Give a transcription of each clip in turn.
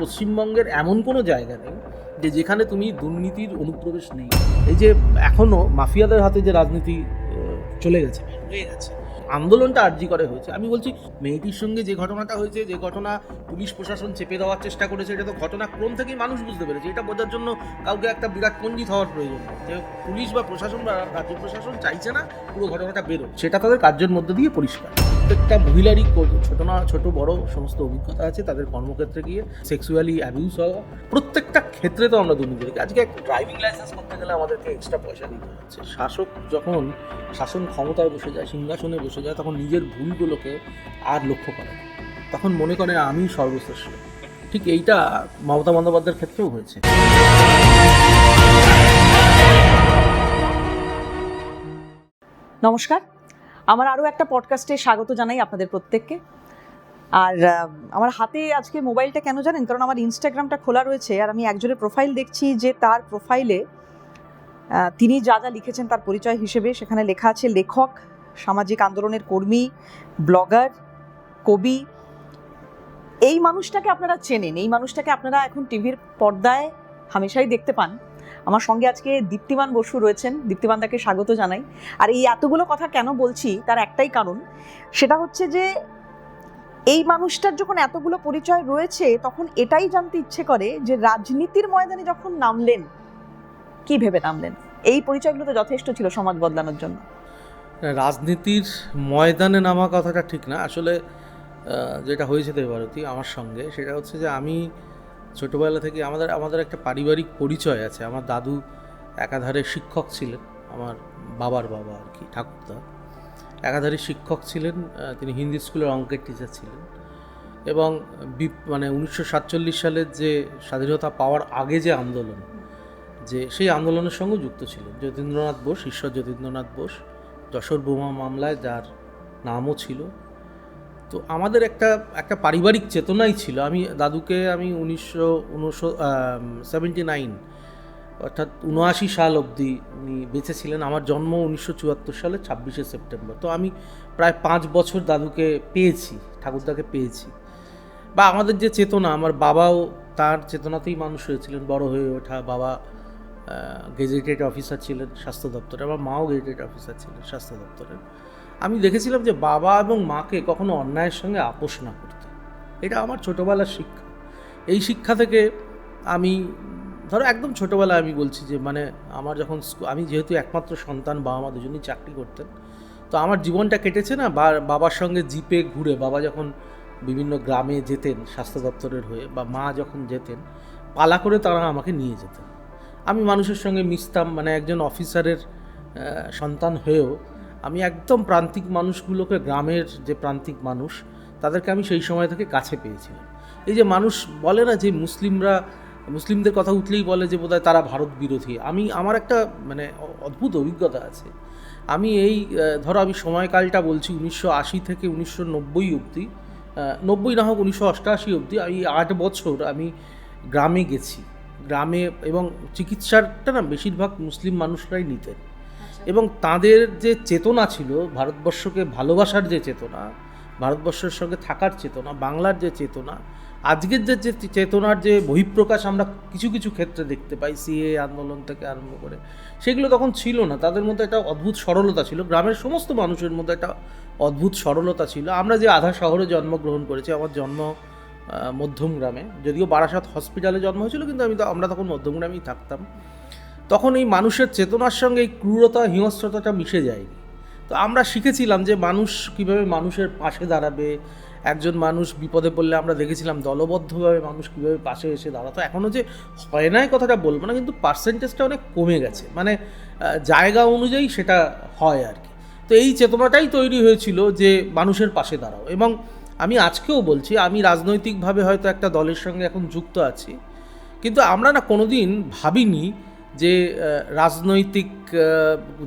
পশ্চিমবঙ্গের এমন কোনো জায়গা নেই যে যেখানে তুমি দুর্নীতির অনুপ্রবেশ নেই। এই যে এখনও মাফিয়াদের হাতে যে রাজনীতি চলে গেছে, হয়ে গেছে। আন্দোলনটা আর্জি করে হয়েছে। আমি বলছি, মেয়েটির সঙ্গে যে ঘটনাটা হয়েছে, যে ঘটনা পুলিশ প্রশাসন চেপে দেওয়ার চেষ্টা করেছে, এটা তো ঘটনাক্রম থেকেই মানুষ বুঝতে পেরেছে। এটা বোঝার জন্য কাউকে একটা বিরাট পণ্ডিত হওয়ার প্রয়োজন যে পুলিশ বা প্রশাসন বা রাজ্য প্রশাসন চাইছে না পুরো ঘটনাটা বেরো সেটা তাদের কার্যের মধ্যে দিয়ে পরিষ্কার। প্রত্যেকটা মহিলারই ছোট না, ছোট, বড় সমস্ত অভিজ্ঞতা আছে তাদের কর্মক্ষেত্রে গিয়ে সেক্সুয়ালি অ্যাবিউজ হওয়া, প্রত্যেকটা ক্ষেত্রে তো আমরা দুর্নীতি দেখি আজকে একটা ড্রাইভিং লাইসেন্স করতে গেলে আমাদেরকে এক্সট্রা পয়সা দিতে হচ্ছে। শাসক যখন শাসন ক্ষমতায় বসে যায়, সিংহাসনে বসে যায়, তখন নিজের ভুলগুলোকে আর লক্ষ্য করে তখন মনে করে, আমি সর্বশ্রেষ্ঠ। ঠিক এইটা মমতা বন্দ্যোপাধ্যায়ের ক্ষেত্রেও হয়েছে। নমস্কার। আমার আরও একটা পডকাস্টে স্বাগত জানাই আপনাদের প্রত্যেককে। আর আমার হাতে আজকে মোবাইলটা কেন জানেন? কারণ আমার ইনস্টাগ্রামটা খোলা রয়েছে আর আমি একজনের প্রোফাইল দেখছি যে তার প্রোফাইলে তিনি যা যা লিখেছেন তার পরিচয় হিসেবে সেখানে লেখা আছে লেখক, সামাজিক আন্দোলনের কর্মী ব্লগার কবি। এই মানুষটাকে আপনারা চেনেন, এই মানুষটাকে আপনারা এখন টিভির পর্দায় হামেশাই দেখতে পান। আমার সঙ্গে আজকে দীপ্তিমান বসু রয়েছেন। দীপ্তিমান তাকে স্বাগত জানাই। আর এই এতগুলো কথা কেন বলছি, তার একটাই কারণ, সেটা হচ্ছে যে এই মানুষটার যখন এতগুলো পরিচয় রয়েছে, তখন এটাই জানতে ইচ্ছে করে যে রাজনীতির ময়দানে যখন নামলেন, কি ভেবে নামলেন? এই পরিচয়গুলো তো যথেষ্ট ছিল সমাজ বদলানোর জন্য। রাজনীতির ময়দানে নামা কথাটা ঠিক না। আসলে যেটা হয়েছে দেবভারতী, আমার সঙ্গে, সেটা হচ্ছে যে আমি ছোটোবেলা থেকে আমাদের আমাদের একটা পারিবারিক পরিচয় আছে। আমার দাদু একাধারে শিক্ষক ছিলেন, আমার বাবার বাবা আর কি, ঠাকুরদা। একাধারে শিক্ষক ছিলেন তিনি হিন্দি স্কুলের অঙ্কের টিচার ছিলেন এবং মানে উনিশশো সাতচল্লিশ সালের যে স্বাধীনতা পাওয়ার আগে যে আন্দোলন, যে সেই আন্দোলনের সঙ্গে যুক্ত ছিলেন। যতীন্দ্রনাথ বোস, ঈশ্বর যতীন্দ্রনাথ বোস, যশোর বোমা মামলায় যার নামও ছিল তো আমাদের একটা একটা পারিবারিক চেতনাই ছিল। আমি দাদুকে আমি উনিশশো, উনশো সেভেন্টি নাইন অর্থাৎ উনআশি সাল অবধি উনি বেঁচে ছিলেন আমার জন্ম উনিশশো চুয়াত্তর সালে ছাব্বিশে সেপ্টেম্বর। তো আমি প্রায় পাঁচ বছর দাদুকে পেয়েছি, ঠাকুরদাকে পেয়েছি। বা আমাদের যে চেতনা, আমার বাবাও তার চেতনাতেই মানুষ হয়েছিলেন। বড় হয়ে ওঠা বাবা গেজেটেড অফিসার ছিলেন স্বাস্থ্য দপ্তরে। আমার মাও গেজেটেড অফিসার ছিলেন স্বাস্থ্য দপ্তরের আমি দেখেছিলাম যে বাবা এবং মাকে কখনো অন্যায়ের সঙ্গে আপোষ না করতে। এটা আমার ছোটোবেলার শিক্ষা। এই শিক্ষা থেকে আমি, ধরো একদম ছোটোবেলায় আমি বলছি যে মানে আমার যখন আমি যেহেতু একমাত্র সন্তান, বাবা মা দুজনেই চাকরি করতেন, তো আমার জীবনটা কেটেছে না বাবার সঙ্গে জিপে ঘুরে বাবা যখন বিভিন্ন গ্রামে যেতেন, স্বাস্থ্য দপ্তরের হয়ে, বা মা যখন যেতেন, পালা করে তারা আমাকে নিয়ে যেতেন। আমি মানুষের সঙ্গে মিশতাম মানে একজন অফিসারের সন্তান হয়েও আমি একদম প্রান্তিক মানুষগুলোকে, গ্রামের যে প্রান্তিক মানুষ, তাদেরকে আমি সেই সময় থেকে কাছে পেয়েছিলাম। এই যে মানুষ বলে না যে মুসলিমরা, মুসলিমদের কথা উঠলেই বলে যে বোধহয় তারা ভারত বিরোধী। আমি, আমার একটা মানে অদ্ভুত অভিজ্ঞতা আছে। আমি এই ধরো আমি সময়কালটা বলছি উনিশশো আশি থেকে উনিশশো নব্বই অবধি নব্বই না হোক উনিশশো অষ্টআশি অবধি এই আট বছর আমি গ্রামে গেছি। গ্রামে এবং চিকিৎসাটা না বেশিরভাগ মুসলিম মানুষরাই নিতেন। এবং তাদের যে চেতনা ছিল, ভারতবর্ষকে ভালোবাসার যে চেতনা, ভারতবর্ষের সঙ্গে থাকার চেতনা, বাংলার যে চেতনা, আজকের যে চেতনার যে বহিঃপ্রকাশ আমরা কিছু কিছু ক্ষেত্রে দেখতে পাই, সিএ আন্দোলন থেকে আরম্ভ করে, সেগুলো তখন ছিল না। তাদের মধ্যে একটা অদ্ভুত সরলতা ছিল, গ্রামের সমস্ত মানুষের মধ্যে একটা অদ্ভুত সরলতা ছিল। আমরা যে আধা শহরে জন্মগ্রহণ করেছি, আমার জন্ম মধ্যম গ্রামে, যদিও বারাসাত হসপিটালে জন্ম হয়েছিল, কিন্তু আমি তো, আমরা তখন মধ্যম গ্রামেই থাকতাম। তখন এই মানুষের চেতনার সঙ্গে এই ক্রূরতা, হিংস্রতাটা মিশে যায়নি তো আমরা শিখেছিলাম যে মানুষ কীভাবে মানুষের পাশে দাঁড়াবে। একজন মানুষ বিপদে পড়লে আমরা দেখেছিলাম দলবদ্ধভাবে মানুষ কীভাবে পাশে এসে দাঁড়াতো এখনও যে হয় না এই কথাটা বলব না, কিন্তু পার্সেন্টেজটা অনেক কমে গেছে। মানে জায়গা অনুযায়ী সেটা হয় আর কি। তো এই চেতনাটাই তৈরি হয়েছিল যে মানুষের পাশে দাঁড়াও। এবং আমি আজকেও বলছি, আমি রাজনৈতিকভাবে হয়তো একটা দলের সঙ্গে এখন যুক্ত আছি। কিন্তু আমরা না কোনোদিন ভাবিনি যে রাজনৈতিক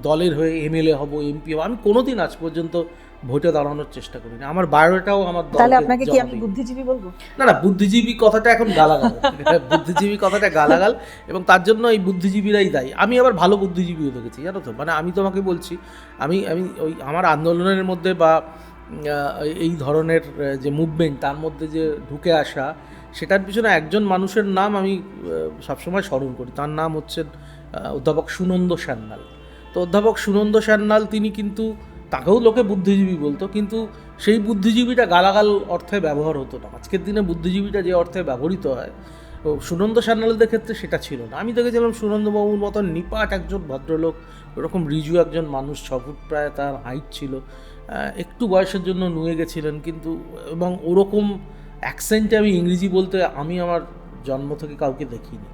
দলের হয়ে এমএলএ হব এমপি হব আমি কোনোদিন আজ পর্যন্ত ভোটে দাঁড়ানোর চেষ্টা করিনি। আমার বায়োটাও আমার তাহলে আপনাকে কি আমি বুদ্ধিজীবী বলব? না না বুদ্ধিজীবী কথাটা এখন গালাগাল। বুদ্ধিজীবী কথাটা গালাগাল এবং তার জন্য এই বুদ্ধিজীবীরাই দায়ী। আমি আবার ভালো বুদ্ধিজীবীও দেখেছি জানো তো? মানে আমি তোমাকে বলছি আমি আমি ওই আমার আন্দোলনের মধ্যে বা এই ধরনের যে মুভমেন্ট তার মধ্যে যে ঢুকে আসা সেটার পিছনে একজন মানুষের নাম আমি সবসময় স্মরণ করি। তার নাম হচ্ছেন আহ, অধ্যাপক সুনন্দ সান্যাল। তো অধ্যাপক সুনন্দ সান্যাল তিনি কিন্তু তাকেও লোকে বুদ্ধিজীবী বলতো কিন্তু সেই বুদ্ধিজীবীটা গালাগাল অর্থে ব্যবহার হতো না। আজকের দিনে বুদ্ধিজীবীটা যে অর্থে ব্যবহৃত হয় সুনন্দ সান্যালদের ক্ষেত্রে সেটা ছিল না। আমি দেখেছিলাম সুনন্দবাবুর মতন নিপাট একজন ভদ্রলোক ওরকম রিজু একজন মানুষ ছ ফুট প্রায় তার হাইট ছিল একটু বয়সের জন্য নুয়ে গেছিলেন কিন্তু এবং ওরকম অ্যাকসেন্টে আমি ইংরেজি বলতে আমি আমার জন্ম থেকে কাউকে দেখিনি।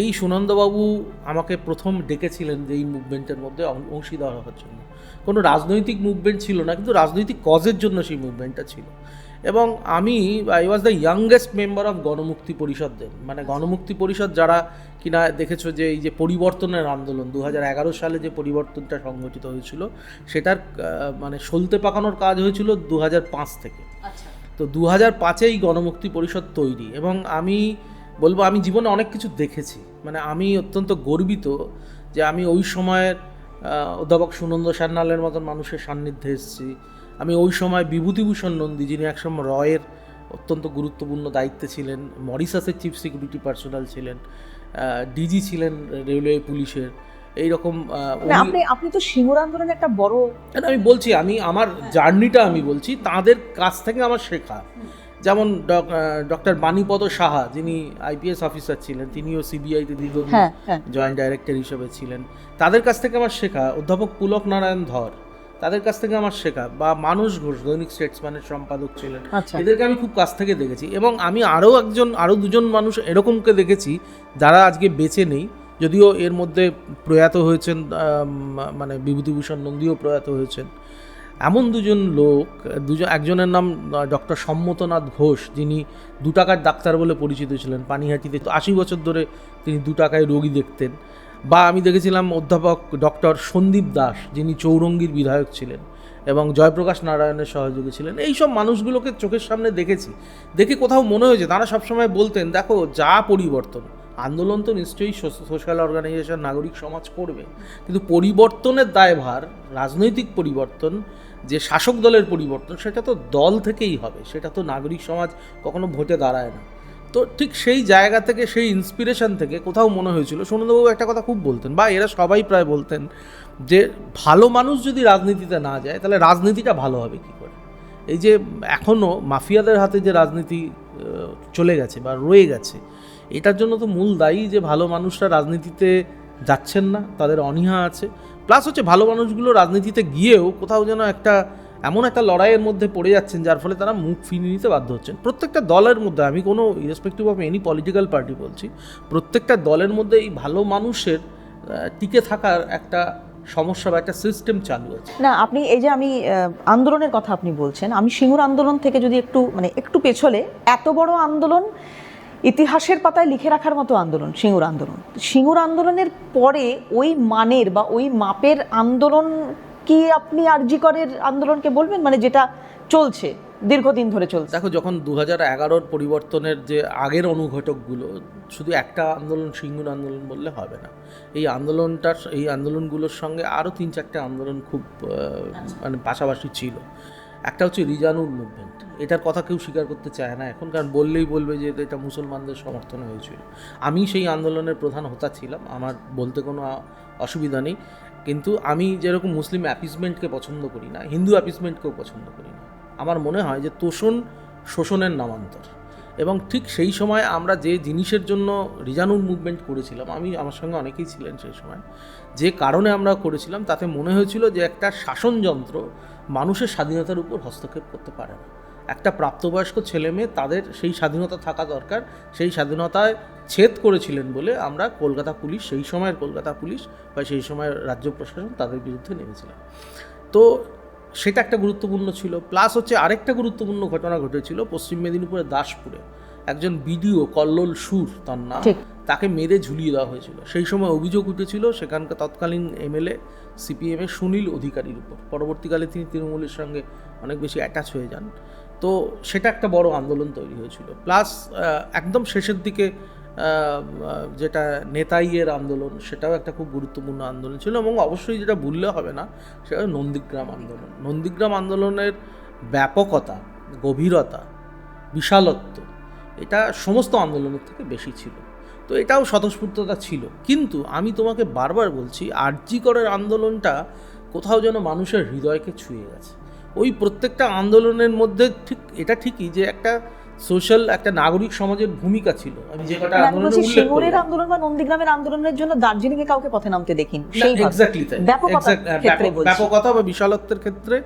এই সুনন্দবাবু আমাকে প্রথম ডেকেছিলেন যে এই মুভমেন্টের মধ্যে অংশীদার হওয়ার জন্য। কোনো রাজনৈতিক মুভমেন্ট ছিল না, কিন্তু রাজনৈতিক কজের জন্য সেই মুভমেন্টটা ছিল। এবং আমি I was the youngest member of Ganamukti Parishad then মানে গণমুক্তি পরিষদ যারা কিনা দেখেছ যে এই যে পরিবর্তনের আন্দোলন দু হাজার এগারো সালে যে পরিবর্তনটা সংগঠিত হয়েছিল, সেটার মানে সলতে পাকানোর কাজ হয়েছিল দু হাজার পাঁচ থেকে। তো দু হাজার পাঁচেই গণমুক্তি পরিষদ তৈরি এবং আমি বলব আমি জীবনে অনেক কিছু দেখেছি। মানে আমি অত্যন্ত গর্বিত যে আমি ওই সময়ের অধ্যাপক সুনন্দ সান্যালের মতন মানুষের সান্নিধ্যে এসেছি। আমি ওই সময় বিভূতিভূষণ নন্দী, যিনি একসময় রয়ের অত্যন্ত গুরুত্বপূর্ণ দায়িত্বে ছিলেন মরিসাসের চিফ সিকিউরিটি পার্সোনাল ছিলেন ডিজি ছিলেন রেলওয়ে পুলিশের এইরকম আহ, না উনি- আপনি আপনি তো সিঙ্গুর আন্দোলনের একটা বড় আমি বলছি আমি আমার জার্নিটা আমি বলছি তাদের কাছ থেকে আমার শেখা। যেমন ডক্টর বাণীপদ সাহা যিনি আইপিএস অফিসার ছিলেন তিনিও সিবিআইতে দীর্ঘদিন হ্যাঁ হ্যাঁ। জয়েন্ট ডাইরেক্টর হিসেবে ছিলেন। তাদের কাছ থেকে আমার শেখা অধ্যাপক পুলক নারায়ণ ধর তাদের কাছ থেকে আমার শেখা বা মানুষ ঘোষ দৈনিক স্টেটসম্যানের সম্পাদক ছিলেন। আচ্ছা। এদেরকে আমি খুব কাছ থেকে দেখেছি এবং আমি আরও একজন আরও দুজন মানুষ এরকমকে দেখেছি যারা আজকে বেঁচে নেই। যদিও এর মধ্যে প্রয়াত হয়েছেন মানে বিভূতিভূষণ নন্দীও প্রয়াত হয়েছেন। এমন দুজন লোক, দুজন, একজনের নাম ডক্টর সম্মতনাথ ঘোষ, যিনি দু টাকার ডাক্তার বলে পরিচিত ছিলেন পানিহাটিতে। তো আশি বছর ধরে তিনি দু টাকায় রোগী দেখতেন। বা আমি দেখেছিলাম অধ্যাপক ডক্টর সন্দীপ দাস, যিনি চৌরঙ্গীর বিধায়ক ছিলেন এবং জয়প্রকাশ নারায়ণের সহযোগী ছিলেন। এই সব মানুষগুলোকে চোখের সামনে দেখেছি। দেখে কোথাও মনে হয়েছে, তারা সবসময় বলতেন, দেখো, যা পরিবর্তন। আন্দোলন তো নিশ্চয়ই সোশ্যাল অর্গানাইজেশন নাগরিক সমাজ করবে। কিন্তু পরিবর্তনের দায়ভার, রাজনৈতিক পরিবর্তন, যে শাসক দলের পরিবর্তন, সেটা তো দল থেকেই হবে। সেটা তো নাগরিক সমাজ কখনো ভোটে দাঁড়ায় না। তো ঠিক সেই জায়গা থেকে, সেই ইন্সপিরেশন থেকে কোথাও মনে হয়েছিল সুনন্দবাবু একটা কথা খুব বলতেন, বা এরা সবাই প্রায় বলতেন যে, ভালো মানুষ যদি রাজনীতিতে না যায়, তাহলে রাজনীতিটা ভালো হবে কী করে? এই যে এখনও মাফিয়াদের হাতে যে রাজনীতি চলে গেছে বা রয়ে গেছে এটার জন্য তো মূল দায়ী যে ভালো মানুষরা রাজনীতিতে যাচ্ছেন না, তাদের অনীহা আছে। প্লাস হচ্ছে ভালো মানুষগুলো রাজনীতিতে গিয়েও কোথাও যেন একটা, এমন একটা লড়াইয়ের মধ্যে পড়ে যাচ্ছেন, যার ফলে তারা মুখ ফিরিয়ে নিতে বাধ্য হচ্ছেন। প্রত্যেকটা দলের মধ্যে, আমি কোনো irrespective of any political party বলছি, প্রত্যেকটা দলের মধ্যে এই ভালো মানুষের টিকে থাকার একটা সমস্যা বা একটা সিস্টেম চালু আছে। না, আপনি এই যে আমি আন্দোলনের কথা আপনি বলছেন, আমি সিঙ্গুর আন্দোলন থেকে যদি একটু মানে একটু পেছলে, এত বড় আন্দোলন ইতিহাসের পাতায় লিখে রাখার মতো আন্দোলন, সিঙ্গুর আন্দোলন। সিঙ্গুর আন্দোলনের পরে ওই মানের বা ওই মাপের আন্দোলন কি আপনি আরজি করের আন্দোলনকে বলবেন? মানে যেটা চলছে, দীর্ঘদিন ধরে চলছে। দেখো, যখন দু হাজার এগারোর পরিবর্তনের যে আগের অনুঘটকগুলো, শুধু একটা আন্দোলন, সিঙ্গুর আন্দোলন বললে হবে না। এই আন্দোলনটার, এই আন্দোলনগুলোর সঙ্গে আরও তিন চারটে আন্দোলন খুব মানে পাশাপাশি ছিল। একটা হচ্ছে রিজানুর মুভমেন্ট। এটার কথা কেউ স্বীকার করতে চায় না এখন, কারণ বললেই বলবে যে এটা মুসলমানদের সমর্থনে হয়েছিল। আমি সেই আন্দোলনের প্রধান হোতা ছিলাম, আমার বলতে কোনো অসুবিধা নেই। কিন্তু আমি যেরকম মুসলিম অ্যাপিসমেন্টকে পছন্দ করি না, হিন্দু অ্যাপিসমেন্টকেও পছন্দ করি না। আমার মনে হয় যে তোষণ শোষণের নামান্তর। এবং ঠিক সেই সময় আমরা যে জিনিসের জন্য রিজানুর মুভমেন্ট করেছিলাম, আমি, আমার সঙ্গে অনেকেই ছিলেন সেই সময়, যে কারণে আমরা করেছিলাম, তাতে মনে হয়েছিল যে একটা শাসনযন্ত্র মানুষের স্বাধীনতার উপর হস্তক্ষেপ করতে পারে না। একটা প্রাপ্তবয়স্ক ছেলে মেয়ে তাদের সেই স্বাধীনতা থাকা দরকার। সেই স্বাধীনতায় ছেদ করেছিলেন বলে আমরা কলকাতা পুলিশ সেই সময়ের কলকাতা পুলিশ বা সেই সময়ের রাজ্য প্রশাসন তাদের বিরুদ্ধে নেমেছিলাম। তো সেটা একটা গুরুত্বপূর্ণ ছিল। প্লাস হচ্ছে আরেকটা গুরুত্বপূর্ণ ঘটনা ঘটেছিল পশ্চিম মেদিনীপুরের দাসপুরে। একজন বিডিও কল্লোল সুর তার নাম তাকে মেরে ঝুলিয়ে দেওয়া হয়েছিল। সেই সময় অভিযোগ উঠেছিল সেখানকার তৎকালীন এমএলএ সিপিএমের সুনীল অধিকারীর উপর। পরবর্তীকালে তিনি তৃণমূলের সঙ্গে অনেক বেশি অ্যাটাচ হয়ে যান। তো সেটা একটা বড় আন্দোলন তৈরি হয়েছিল। প্লাস একদম শেষের দিকে যেটা নেতাইয়ের আন্দোলন, সেটাও একটা খুব গুরুত্বপূর্ণ আন্দোলন ছিল এবং অবশ্যই যেটা ভুললে হবে না, সেটা নন্দীগ্রাম আন্দোলন। নন্দীগ্রাম আন্দোলনের ব্যাপকতা, গভীরতা, বিশালত্ব, এটা সমস্ত আন্দোলনের থেকে বেশি ছিল। তো এটাও স্বতঃস্ফূর্ততা ছিল। কিন্তু আমি তোমাকে বারবার বলছি, আরজি আন্দোলনটা কোথাও যেন মানুষের হৃদয়কে ছুঁয়ে গেছে। ওই প্রত্যেকটা আন্দোলনের মধ্যে ঠিক এটা ঠিকই যে একটা সোশ্যাল একটা নাগরিক সমাজের ভূমিকা ছিল আমি যে কটা আমি উল্লেখ করলাম। আন্দোলন বা নন্দীগ্রামের আন্দোলনের জন্য দার্জিলিং এ কাউকে পথে নামতে দেখিনি সেই exactly তাই। হ্যাঁ। ব্যাপকতা বা বিশালত্বের ক্ষেত্রে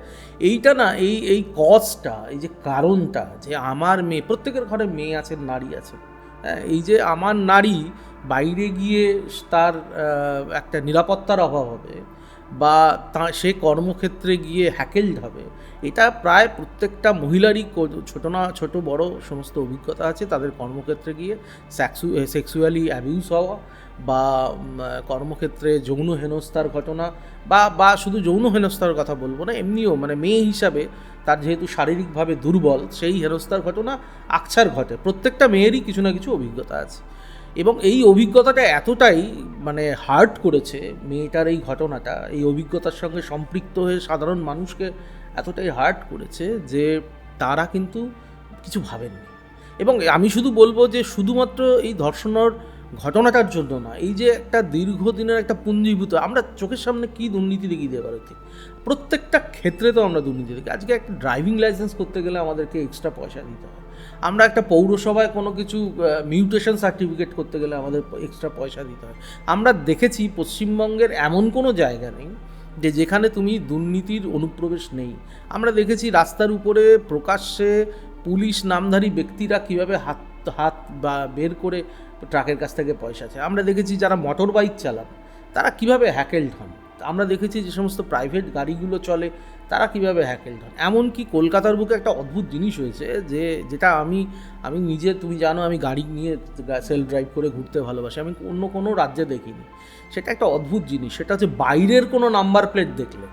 এইটা না এই এই কজটা এই যে কারণটা যে আমার মেয়ে প্রত্যেকের ঘরে মেয়ে আছে নারী আছে হ্যাঁ, এই যে আমার নারী বাইরে গিয়ে তার একটা নিরাপত্তার অভাব হবে বা তা, সে কর্মক্ষেত্রে গিয়ে হ্যাকেলড হবে। এটা প্রায় প্রত্যেকটা মহিলারই ছোট না, ছোট, বড় সমস্ত অভিজ্ঞতা আছে তাদের কর্মক্ষেত্রে গিয়ে। সেক্সু সেক্সুয়ালি অ্যাবিউজ হওয়া বা কর্মক্ষেত্রে যৌন হেনস্থার ঘটনা বা বা শুধু যৌন হেনস্থার কথা বলব না, এমনিও মানে মেয়ে হিসাবে তার যেহেতু শারীরিকভাবে দুর্বল, সেই হেনস্থার ঘটনা আকছার ঘটে। প্রত্যেকটা মেয়েরই কিছু না কিছু অভিজ্ঞতা আছে। এবং এই অভিজ্ঞতাটা এতটাই মানে হার্ট করেছে মেয়েটার এই ঘটনাটা, এই অভিজ্ঞতার সঙ্গে সম্পৃক্ত হয়ে সাধারণ মানুষকে এতটাই হার্ট করেছে যে তারা কিন্তু কিছু ভাবেননি। এবং আমি শুধু বলব যে শুধুমাত্র এই ধর্ষণের ঘটনাটার জন্য না, এই যে একটা দীর্ঘদিনের একটা পুঞ্জীভূত, আমরা চোখের সামনে কি দুর্নীতি দেখি দিয়ে পারছি প্রত্যেকটা ক্ষেত্রে তো আমরা দুর্নীতি দেখি। আজকে একটা ড্রাইভিং লাইসেন্স করতে গেলে আমাদেরকে এক্সট্রা পয়সা দিতে হয়। আমরা একটা পৌরসভায় কোনো কিছু মিউটেশন সার্টিফিকেট করতে গেলে আমাদের এক্সট্রা পয়সা দিতে হয়। আমরা দেখেছি পশ্চিমবঙ্গের এমন কোনো জায়গা নেই যে যেখানে তুমি দুর্নীতির অনুপ্রবেশ নেই। আমরা দেখেছি রাস্তার উপরে প্রকাশ্যে পুলিশ নামধারী ব্যক্তিরা কীভাবে হাত হাত বা বের করে ট্রাকের কাছ থেকে পয়সা চায়। আমরা দেখেছি যারা মোটর বাইক চালান, তারা কীভাবে হ্যাকেলড হন। আমরা দেখেছি যে সমস্ত প্রাইভেট গাড়িগুলো চলে, তারা কীভাবে হ্যাকেলড হন এমনকি কলকাতার বুকে একটা অদ্ভুত জিনিস হয়েছে যে, যেটা আমি আমি নিজে, তুমি জানো আমি গাড়ি নিয়ে সেলফ ড্রাইভ করে ঘুরতে ভালোবাসি, আমি অন্য কোনো রাজ্যে দেখিনি। সেটা একটা অদ্ভুত জিনিস, সেটা হচ্ছে বাইরের কোনো নাম্বার প্লেট দেখলে।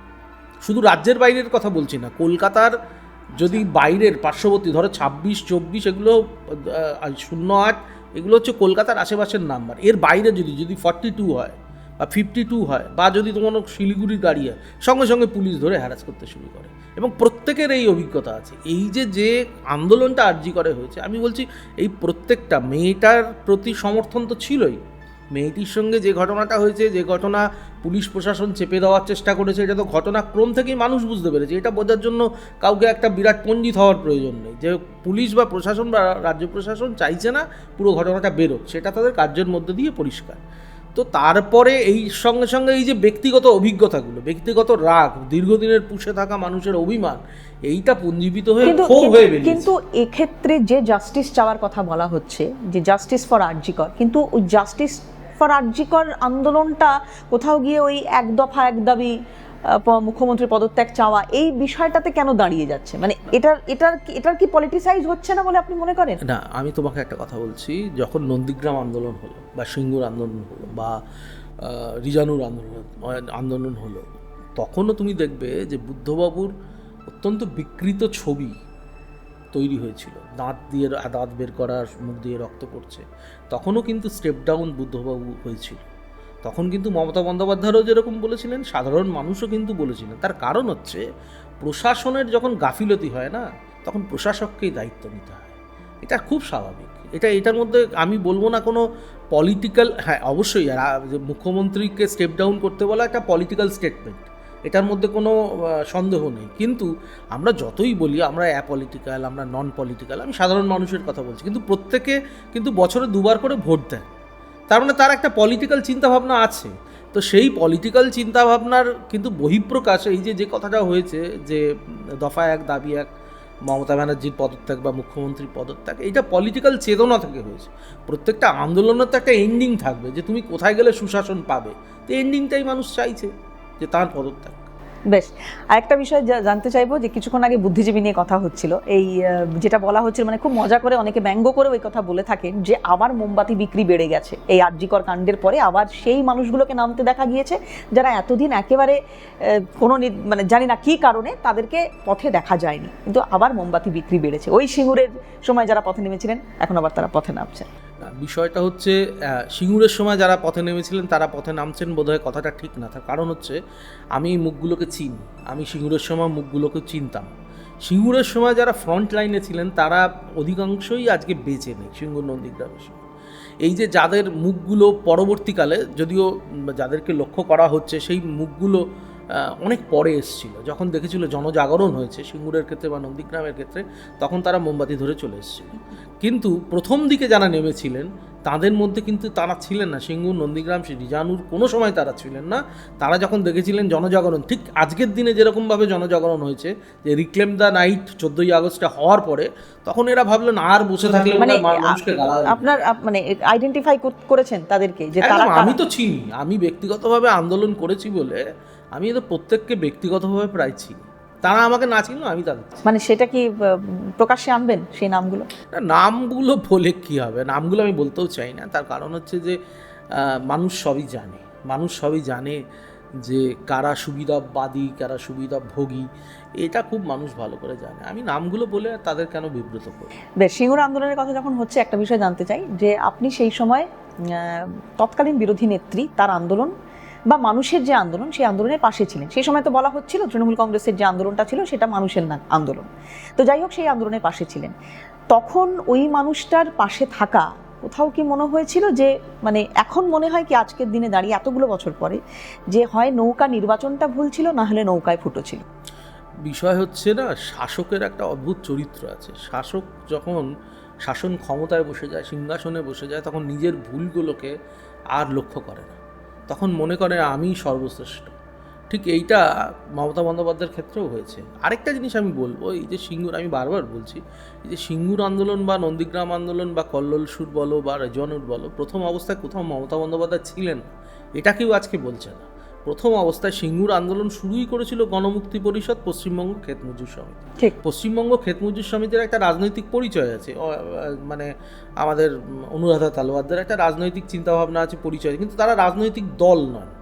শুধু রাজ্যের বাইরের কথা বলছি না, কলকাতার যদি বাইরের পার্শ্ববর্তী, ধরো ছাব্বিশ, চব্বিশ, এগুলো শূন্য আট, এগুলো হচ্ছে কলকাতার আশেপাশের নাম্বার এর বাইরে যদি যদি ফর্টি টু হয় বা ফিফটি টু হয় বা যদি তোমার শিলিগুড়ির গাড়ি হয়, সঙ্গে সঙ্গে পুলিশ ধরে হ্যারাস করতে শুরু করে। এবং প্রত্যেকের এই অভিজ্ঞতা আছে। এই যে যে আন্দোলনটা আর্জি করে হয়েছে, আমি বলছি এই প্রত্যেকটা মেয়েটার প্রতি সমর্থন তো ছিলই। মেয়েটির সঙ্গে যে ঘটনাটা হয়েছে, যে ঘটনা পুলিশ প্রশাসন চেপে দেওয়ার চেষ্টা করেছে, এটা তো ঘটনাক্রম থেকেই মানুষ বুঝতে পেরেছে। এটা বোঝার জন্য কাউকে একটা বিরাট পণ্ডিত হওয়ার প্রয়োজন নেই। যে পুলিশ বা প্রশাসন বা রাজ্য প্রশাসন চাইছে না পুরো ঘটনাটা বেরোক, সেটা তাদের কার্যের মধ্যে দিয়ে পরিষ্কার। তো তারপরে এই সঙ্গে সঙ্গে এই যে ব্যক্তিগত অভিজ্ঞতাগুলো ব্যক্তিগত রাগ দীর্ঘদিনের পুষে থাকা মানুষের অভিমান এইটা পুঞ্জীবিত হয়ে ক্ষোভ হয়ে বেরিয়েছে। কিন্তু এক্ষেত্রে যে জাস্টিস চাওয়ার কথা বলা হচ্ছে যে জাস্টিস ফর আরজিকর কিন্তু ওই জাস্টিস ফর আরজিকর আন্দোলনটা কোথাও গিয়ে ওই এক দফা এক দাবি মুখ্যমন্ত্রীর পদত্যাগ চাওয়া, এই বিষয়টাতে কেন দাঁড়িয়ে যাচ্ছে? মানে এটার এটার এটার কি পলিটিসাইজ হচ্ছে না বলে আপনি মনে করেন? না, আমি তোমাকে একটা কথা বলছি, যখন নন্দীগ্রাম আন্দোলন হলো, বা সিঙ্গুর আন্দোলন হলো, বা রিজানুর আন্দোলন আন্দোলন হলো, তখনও তুমি দেখবে যে বুদ্ধবাবুর অত্যন্ত বিকৃত ছবি তৈরি হয়েছিল। দাঁত দিয়ে, দাঁত বের করার, মুখ দিয়ে রক্ত পড়ছে। তখনও কিন্তু স্টেপ ডাউন বুদ্ধবাবু হয়েছিল। তখন কিন্তু মমতা বন্দ্যোপাধ্যায়ও যেরকম বলেছিলেন, সাধারণ মানুষও কিন্তু বলেছিলেন। তার কারণ হচ্ছে, প্রশাসনের যখন গাফিলতি হয় না, তখন প্রশাসককেই দায়িত্ব নিতে হয়। এটা খুব স্বাভাবিক। এটা, এটার মধ্যে আমি বলব না কোনো পলিটিক্যাল হ্যাঁ অবশ্যই, আর মুখ্যমন্ত্রীকে স্টেপ ডাউন করতে বলা একটা পলিটিক্যাল স্টেটমেন্ট এটার মধ্যে কোনো সন্দেহ নেই। কিন্তু আমরা যতই বলি, আমরা অ্যাপলিটিক্যাল আমরা নন পলিটিক্যাল আমি সাধারণ মানুষের কথা বলছি, কিন্তু প্রত্যেকে কিন্তু বছরে দুবার করে ভোট দেয় তার মানে তার একটা পলিটিক্যাল চিন্তাভাবনা আছে। তো সেই পলিটিক্যাল চিন্তাভাবনার কিন্তু বহিঃপ্রকাশ, এই যে যে কথাটা হয়েছে যে, দফা এক, দাবি এক, মমতা ব্যানার্জির পদত্যাগ বা মুখ্যমন্ত্রীর পদত্যাগ এটা পলিটিক্যাল চেতনা থেকে হয়েছে। প্রত্যেকটা আন্দোলনের তো একটা এন্ডিং থাকবে যে, তুমি কোথায় গেলে সুশাসন পাবে। তো এন্ডিংটাই মানুষ চাইছে যে, তার পদত্যাগ। বেশ আরেকটা বিষয় জানতে চাইব যে কিছুক্ষণ আগে বুদ্ধিজীবী নিয়ে কথা হচ্ছিল। এই যেটা বলা হচ্ছিল মানে খুব মজা করে অনেকে ব্যঙ্গ করে ওই কথা বলে থাকেন যে আবার মোমবাতি বিক্রি বেড়ে গেছে। এই আরজিকর কাণ্ডের পরে আবার সেই মানুষগুলোকে নামতে দেখা গিয়েছে যারা এতদিন একেবারে কোনো মানে জানি না কি কারণে তাদেরকে পথে দেখা যায়নি। কিন্তু আবার মোমবাতি বিক্রি বেড়েছে। ওই সিঙ্গুরের সময় যারা পথে নেমেছিলেন এখন আবার তারা পথে নামছেন। না, বিষয়টা হচ্ছে সিঙ্গুরের সময় যারা পথে নেমেছিলেন, তারা পথে নামছেন বোধহয় কথাটা ঠিক না। তার কারণ হচ্ছে, আমি এই মুখগুলোকে চিনি, আমি সিঙ্গুরের সময় মুখগুলোকে চিনতাম। সিঙ্গুরের সময় যারা ফ্রন্ট লাইনে ছিলেন, তারা অধিকাংশই আজকে বেঁচে নেই, সিঙ্গুর নন্দীগ্রামের সময় এই যে যাদের মুখগুলো পরবর্তীকালে, যদিও যাদেরকে লক্ষ্য করা হচ্ছে, সেই মুখগুলো অনেক পরে এসেছিল। যখন দেখেছিল জনজাগরণ হয়েছে সিঙ্গুরের ক্ষেত্রে বা নন্দীগ্রামের ক্ষেত্রে, তখন তারা মোমবাতি ধরে চলে এসেছিল। কিন্তু প্রথম দিকে যারা নেমেছিলেন তাদের মধ্যে কিন্তু তারা ছিলেন না। সিঙ্গুর নন্দীগ্রাম রিজানুর কোনো সময় তারা ছিলেন না। তারা যখন দেখেছিলেন জনজাগরণ ঠিক আজকের দিনে যেরকমভাবে জনজাগরণ হয়েছে যে রিক্লেম দ্য নাইট চোদ্দই আগস্টে হওয়ার পরে তখন এরা ভাবলেন আর বসে থাকলে মানে মানুষকে আপনার মানে আইডেন্টিফাই করেছেন তাদেরকে যে তারা আমি তো চিনি আমি ব্যক্তিগতভাবে আন্দোলন করেছি বলে আমি এদের প্রত্যেককে ব্যক্তিগতভাবে প্রায় চিনি। তারা আমাকে না চিনলো আমি তাদের মানে সেটা কি প্রকাশ্যে আনবেন সেই নামগুলো? নামগুলো বলে কি হবে? নামগুলো আমি বলতেও চাই না। তার কারণ হচ্ছে যে মানুষ সবই জানে। মানুষ সবই জানে যে কারা সুবিধাবাদী কারা সুবিধাভোগী। এটা খুব মানুষ ভালো করে জানে। আমি নামগুলো বলে তাদের কেন বিব্রত করি বেশ সিঙ্গুর আন্দোলনের কথা যখন হচ্ছে একটা বিষয় জানতে চাই। যে আপনি সেই সময় তৎকালীন বিরোধী নেত্রী তার আন্দোলন বা মানুষের যে আন্দোলন, সেই আন্দোলনের পাশে ছিলেন। সেই সময় তো বলা হচ্ছিল, তৃণমূল কংগ্রেসের যে আন্দোলনটা ছিল, সেটা মানুষের না আন্দোলন। তো যাই হোক, সেই আন্দোলনের পাশে ছিলেন। তখন ওই মানুষটার পাশে থাকা কোথাও কি মনে হয়েছিল যে মানে এখন মনে হয় কি আজকের দিনে দাঁড়িয়ে এতগুলো বছর পরে যে হয় নৌকা নির্বাচনটা ভুল ছিল, না হলে নৌকায় ফুটো ছিল? বিষয় হচ্ছে না, শাসকের একটা অদ্ভুত চরিত্র আছে। শাসক যখন শাসন ক্ষমতায় বসে যায়, সিংহাসনে বসে যায়, তখন নিজের ভুলগুলোকে আর লক্ষ্য করে না। তখন মনে করে আমি সর্বশ্রেষ্ঠ। ঠিক এইটা মমতা বন্দ্যোপাধ্যায়ের ক্ষেত্রেও হয়েছে। আরেকটা জিনিস আমি বলব, এই যে সিঙ্গুর, আমি বারবার বলছি, এই যে সিঙ্গুর আন্দোলন বা নন্দীগ্রাম আন্দোলন বা কল্লোল সুর বলো বা রেজনুর বলো, প্রথম অবস্থায় কোথাও মমতা বন্দ্যোপাধ্যায় ছিলেন এটা কেউ আজকে বলছে না। প্রথম অবস্থায় সিঙ্গুর আন্দোলন শুরুই করেছিল গণমুক্তি পরিষদ পশ্চিমবঙ্গ ক্ষেত মজুর সমিতি। ঠিক। পশ্চিমবঙ্গ ক্ষেত মজুর সমিতির একটা রাজনৈতিক পরিচয় আছে। মানে আমাদের অনুরাধা তালোয়ারদের একটা রাজনৈতিক চিন্তাভাবনা আছে পরিচয় কিন্তু তারা রাজনৈতিক দল নয়।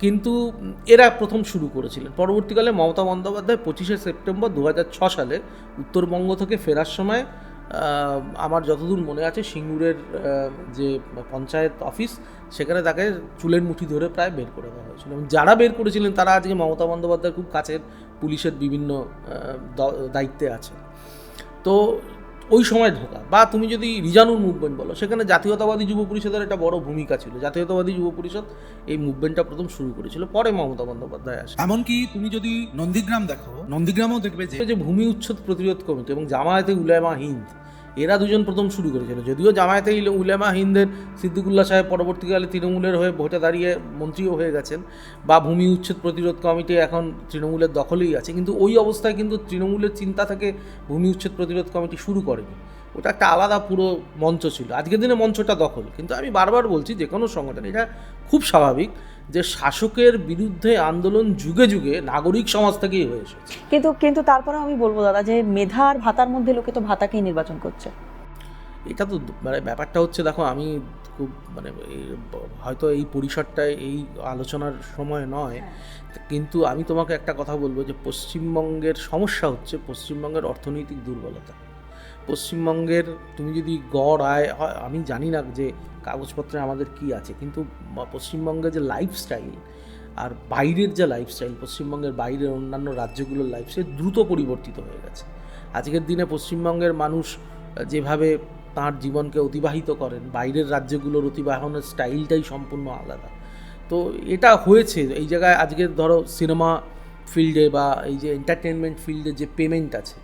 কিন্তু এরা প্রথম শুরু করেছিলেন। পরবর্তীকালে মমতা বন্দ্যোপাধ্যায় পঁচিশে সেপ্টেম্বর দু সালে উত্তরবঙ্গ থেকে ফেরার সময় আমার যতদূর মনে আছে সিঙ্গুরের যে পঞ্চায়েত অফিস সেখানে তাকে চুলের মুঠি ধরে প্রায় বের করে দেওয়া হয়েছিল। এবং যারা বের করেছিলেন তারা আজকে মমতা বন্দ্যোপাধ্যায়ের খুব কাছের পুলিশের বিভিন্ন দায়িত্বে আছে তো ওই সময় ঢোকা বা তুমি যদি রিজানুর মুভমেন্ট বলো সেখানে জাতীয়তাবাদী যুব পরিষদের একটা বড় ভূমিকা ছিল। জাতীয়তাবাদী যুব পরিষদ এই মুভমেন্টটা প্রথম শুরু করেছিল পরে মমতা বন্দ্যোপাধ্যায় আসে এমনকি তুমি যদি নন্দীগ্রাম দেখো নন্দীগ্রামও দেখবে যে যে ভূমি উচ্ছেদ প্রতিরোধ কমিটি এবং জামায়াতে উলামা হিন্দ এরা দুজন প্রথম শুরু করেছিল। যদিও জামায়াতে উলামা হিন্দের সিদ্দিকুল্লাহ সাহেব পরবর্তীকালে তৃণমূলের হয়ে ভোটে দাঁড়িয়ে মন্ত্রীও হয়ে গেছেন বা ভূমি উচ্ছেদ প্রতিরোধ কমিটি এখন তৃণমূলের দখলেই আছে। কিন্তু ওই অবস্থায় কিন্তু তৃণমূলের চিন্তা থেকে ভূমি উচ্ছেদ প্রতিরোধ কমিটি শুরু করেনি। ওটা একটা আলাদা পুরো মঞ্চ ছিল। আজকের দিনে মঞ্চটা দখল। কিন্তু আমি বারবার বলছি, যে কোনো সংগঠন, এটা খুব স্বাভাবিক যে শাসকের বিরুদ্ধে আন্দোলন যুগে যুগে নাগরিক সমাজ থেকেই হয়ে এসেছে। কিন্তু কিন্তু তারপরে আমি বলব দাদা যে মেধা আর ভাতার মধ্যে লোকে তো ভাতাকেই নির্বাচন করছে। এটা তো মানে ব্যাপারটা হচ্ছে দেখো আমি খুব মানে হয়তো এই পরিসরটায় এই আলোচনার সময় নয় কিন্তু আমি তোমাকে একটা কথা বলব যে পশ্চিমবঙ্গের সমস্যা হচ্ছে পশ্চিমবঙ্গের অর্থনৈতিক দুর্বলতা। পশ্চিমবঙ্গের তুমি যদি গড় আয় হয়, আমি জানি না যে কাগজপত্রে আমাদের কি আছে, কিন্তু বা পশ্চিমবঙ্গের যে লাইফস্টাইল আর বাইরের যে লাইফস্টাইল পশ্চিমবঙ্গের বাইরের অন্যান্য রাজ্যগুলোর লাইফস্টাইল দ্রুত পরিবর্তিত হয়ে গেছে। আজকের দিনে পশ্চিমবঙ্গের মানুষ যেভাবে তার জীবনকে অতিবাহিত করেন, বাইরের রাজ্যগুলোর অতিবাহনের স্টাইলটাই সম্পূর্ণ আলাদা। তো এটা হয়েছে, এই জায়গায় আজকের ধরো সিনেমা ফিল্ডে বা এই যে এন্টারটেনমেন্ট ফিল্ডে যে পেমেন্ট আছে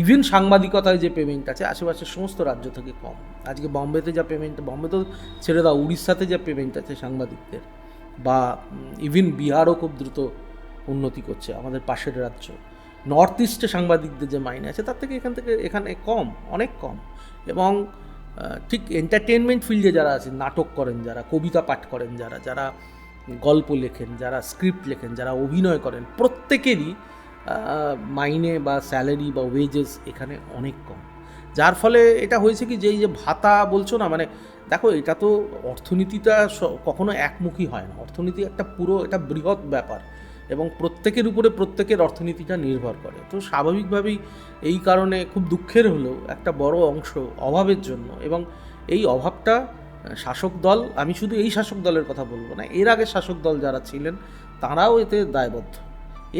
ইভেন সাংবাদিকতায় যে পেমেন্ট আছে, আশেপাশের সমস্ত রাজ্য থেকে কম। আজকে বম্বেতে যা পেমেন্ট বম্বে তো ছেড়ে দাও, উড়িষ্যাতে যা পেমেন্ট আছে সাংবাদিকদের, বা ইভেন বিহারও খুব দ্রুত উন্নতি করছে আমাদের পাশের রাজ্য। নর্থ ইস্টে সাংবাদিকদের যে মাইনে আছে, তার থেকে এখান থেকে এখানে কম, অনেক কম। এবং ঠিক এন্টারটেনমেন্ট ফিল্ডে যারা আছে, নাটক করেন যারা, কবিতা পাঠ করেন যারা যারা গল্প লেখেন, যারা স্ক্রিপ্ট লেখেন, যারা অভিনয় করেন, প্রত্যেকেরই মাইনে বা স্যালারি বা ওয়েজেস এখানে অনেক কম। যার ফলে এটা হয়েছে কি যে এই যে ভাতা বলছো না মানে দেখো, এটা তো অর্থনীতিটা কখনো একমুখী হয় না। অর্থনীতি একটা পুরো, এটা বৃহৎ ব্যাপার এবং প্রত্যেকের উপরে প্রত্যেকের অর্থনীতিটা নির্ভর করে। তো স্বাভাবিকভাবেই এই কারণে খুব দুঃখের হলেও একটা বড় অংশ অভাবের জন্য এবং এই অভাবটা শাসক দল, আমি শুধু এই শাসক দলের কথা বলব না, এর আগে শাসক দল যারা ছিলেন, তারাও এতে দায়বদ্ধ।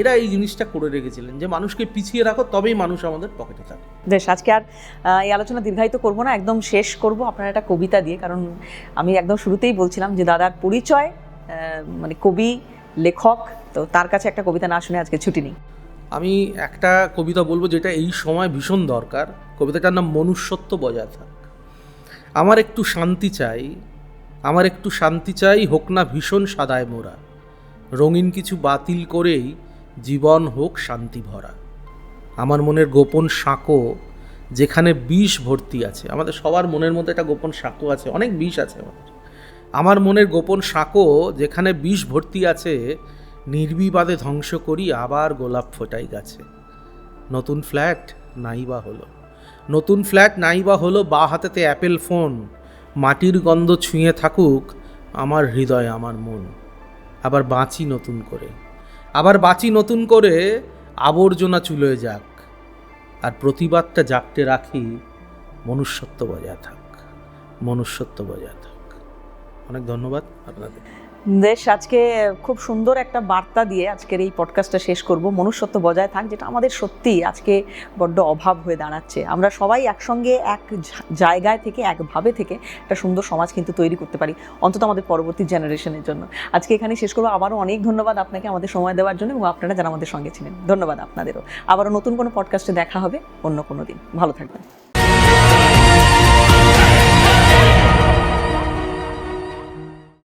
এরা এই জিনিসটা করে রেখেছিলেন যে মানুষকে পিছিয়ে রাখো তবেই মানুষ আমাদের পকেটে থাকে বেশ আজকে আর এই আলোচনা দীর্ঘায়িত করব না একদম শেষ করব আপনার একটা কবিতা দিয়ে কারণ আমি একদম শুরুতেই বলছিলাম যে দাদার পরিচয় মানে কবি লেখক তো তার কাছে একটা কবিতা না শুনে আজকে ছুটি নেই। আমি একটা কবিতা বলব যেটা এই সময় ভীষণ দরকার। কবিতাটার নাম মনুষ্যত্ব বজায় থাক। আমার একটু শান্তি চাই আমার একটু শান্তি চাই হোক না ভীষণ সাদায় মোরা। রঙিন কিছু বাতিল করেই জীবন হোক শান্তি ভরা আমার মনের গোপন সাঁকো যেখানে বিষ ভর্তি আছে, আমাদের সবার মনের মধ্যে একটা গোপন সাঁকো আছে, অনেক বিষ আছে আমাদের। আমার মনের গোপন সাঁকো যেখানে বিষ ভর্তি আছে, নির্বিবাদে ধ্বংস করি, আবার গোলাপ ফোটাই গাছে। নতুন ফ্ল্যাট নাইবা হলো। নতুন ফ্ল্যাট নাইবা হলো, বা হাতেতে অ্যাপেল ফোন, মাটির গন্ধ ছুঁয়ে থাকুক, আমার হৃদয় আমার মন। আবার বাঁচি নতুন করে। আবার বাঁচি নতুন করে আবর্জনা চুলোয় যাক, আর প্রতিবাদটা জাপটে রাখি মনুষ্যত্ব বজায় থাক, মনুষ্যত্ব বজায় থাক। অনেক ধন্যবাদ আপনাদের। দেশ, আজকে খুব সুন্দর একটা বার্তা দিয়ে আজকের এই পডকাস্টটা শেষ করব। মনুষ্যত্ব বজায় থাক, যেটা আমাদের সত্যি আজকে বড্ড অভাব হয়ে দাঁড়াচ্ছে। আমরা সবাই একসঙ্গে, এক জায়গায় থেকে একভাবে থেকে একটা সুন্দর সমাজ কিন্তু তৈরি করতে পারি, অন্তত আমাদের পরবর্তী জেনারেশনের জন্য। আজকে এখানে শেষ করব। আবারও অনেক ধন্যবাদ আপনাকে আমাদের সময় দেওয়ার জন্য এবং আপনারা যারা আমাদের সঙ্গে ছিলেন। ধন্যবাদ আপনাদেরও। আবারও নতুন কোনো পডকাস্টে দেখা হবে অন্য কোনো দিন। ভালো থাকবেন।